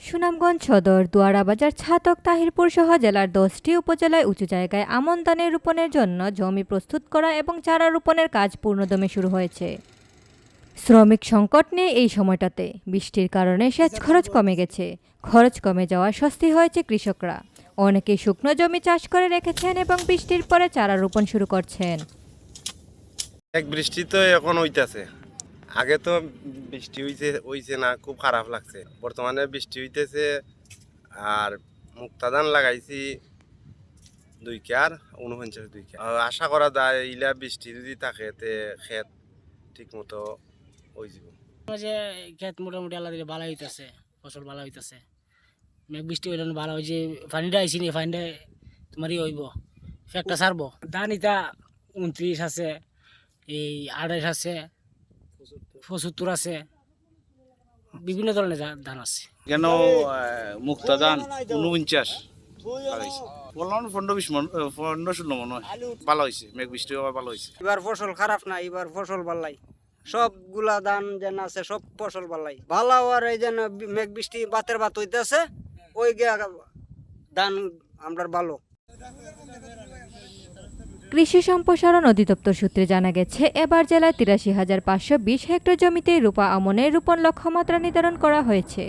সুনামগঞ্জ সদর, দুয়ারাবাজার, ছাতক, তাহিরপুর সহ জেলার দশটি উপজেলায় উঁচু জায়গায় আমন ধানের রোপণের জন্য জমি প্রস্তুত করা এবং চারা রোপণের কাজ পূর্ণদমে শুরু হয়েছে। শ্রমিক সংকট নিয়ে এই সময়টাতে বৃষ্টির কারণে সেচ খরচ কমে গেছে। খরচ কমে যাওয়ায় স্বস্তি হয়েছে কৃষকরা। অনেকেই শুকনো জমি চাষ করে রেখেছেন এবং বৃষ্টির পরে চারা রোপণ শুরু করছেন। এক বৃষ্টি তো এখন হইতাছে। আগে তো বৃষ্টি হইছে হইছে না, খুব খারাপ লাগছে। বর্তমানে বৃষ্টি হইতেছে আর মুক্তা ধান লাগাইছি দুই কেয়ার উনপঞ্চাশ দুই কেয়ার আশা করা যায়, ইলা বৃষ্টি যদি থাকে, তে ক্ষেত ঠিক মতো হয়ে যাব যে খেত মোটামুটি আল্লাহ দিলে ভালো হইতাছে, ফসল ভালো হইতাছে। মেঘ বৃষ্টি হইলে ভালো হয় যে পানিটা আইসি নি, পানিটা তোমার ই হইব ফেকটা সারবো ধান ইটা উনত্রিশ আছে, এই আড়াইশ আছে পঁচাত্তর আছে। বিভিন্ন ধরনের ধান আছে। কেন মুক্তা দান উনপঞ্চাশ বললাম পনেরো বিশ মন পনেরো ষোলো মন ভালো হয়েছে মেঘ বৃষ্টি ভালো হয়েছে। এবার ফসল খারাপ না এবার ফসল ভালাই সবগুলা ধান যেন আছে সব ফসল ভালাই ভালো আর এই যেন মেঘ বৃষ্টি বাতের বাত হইতেছে ওই গিয়া ধান আমরা ভালো। কৃষি সম্প্রসারণ অধিদপ্তর সূত্রে জানা গেছে, এবার জেলায় তিরাশি হাজার পাঁচশো বিশ হেক্টর জমিতে রূপা আমনের রোপণ লক্ষ্যমাত্রা নির্ধারণ করা হয়েছে।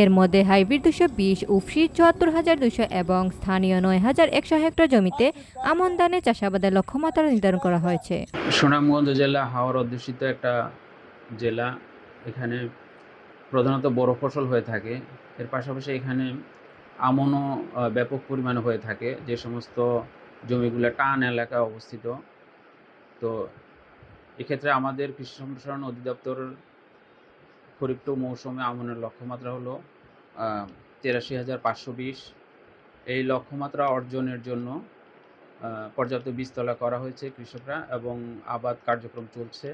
এর মধ্যে হাইব্রিড দুশো বিশ উফসি চুয়াত্তর হাজার দুশো এবং স্থানীয় নয় হাজার একশো হেক্টর জমিতে আমন ধানে চাষাবাদের লক্ষ্যমাত্রা নির্ধারণ করা হয়েছে। সুনামগঞ্জ জেলা হাওড় অধ্যুষিত একটা জেলা, এখানে প্রধানত বড় ফসল হয়ে থাকে। এর পাশাপাশি এখানে আমনও ব্যাপক পরিমাণে হয়ে থাকে। যে সমস্ত জমিগুলো টান এলাকায় অবস্থিত। তো এক্ষেত্রে আমাদের কৃষি সম্প্রসারণ অধিদপ্তর খরিফ টু মৌসুমে আমনের লক্ষ্যমাত্রা হলো তিরাশি হাজার পাঁচশো বিশ। এই লক্ষ্যমাত্রা অর্জনের জন্য পর্যাপ্ত বীজতলা করা হয়েছে কৃষকরা এবং আবাদ কার্যক্রম চলছে।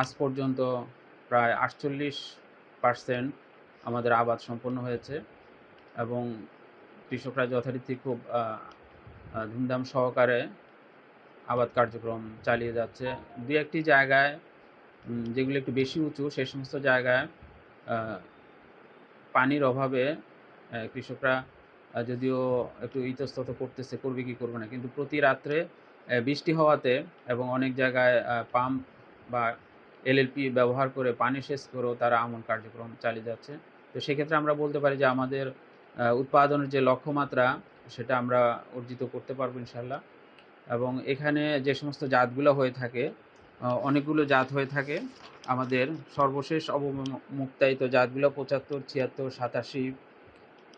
আজ পর্যন্ত প্রায় আটচল্লিশ পার্সেন্ট আমাদের আবাদ সম্পন্ন হয়েছে এবং কৃষকরা যথারীতি খুব ধুমধাম সহকারে আবাদ কার্যক্রম চালিয়ে যাচ্ছে। দু একটি জায়গায় যেগুলো একটু বেশি উঁচু, সেই সমস্ত জায়গায় পানির অভাবে কৃষকরা যদিও একটু ইতস্তত করতেছে, করবে কি করবে না, কিন্তু প্রতি রাত্রে বৃষ্টি হওয়াতে এবং অনেক জায়গায় পাম্প বা এলএলপি ব্যবহার করে পানি সেচ করেও তারা আমন কার্যক্রম চালিয়ে যাচ্ছে। তো সেক্ষেত্রে আমরা বলতে পারি যে আমাদের উৎপাদনের যে লক্ষ্যমাত্রা সেটা আমরা অর্জিত করতে পারব ইনশাল্লাহ এবং এখানে যে সমস্ত জাতগুলো হয়ে থাকে অনেকগুলো জাত হয়ে থাকে। আমাদের সর্বশেষ অবমুক্তায়িত জাতগুলো পঁচাত্তর, ছিয়াত্তর, সাতাশি,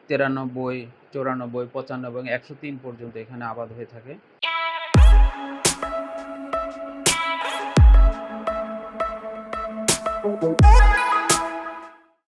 তিরানব্বই, চৌরানব্বই, পঁচানব্বই এবং একশো তিন পর্যন্ত এখানে আবাদ হয়ে থাকে। Thank you.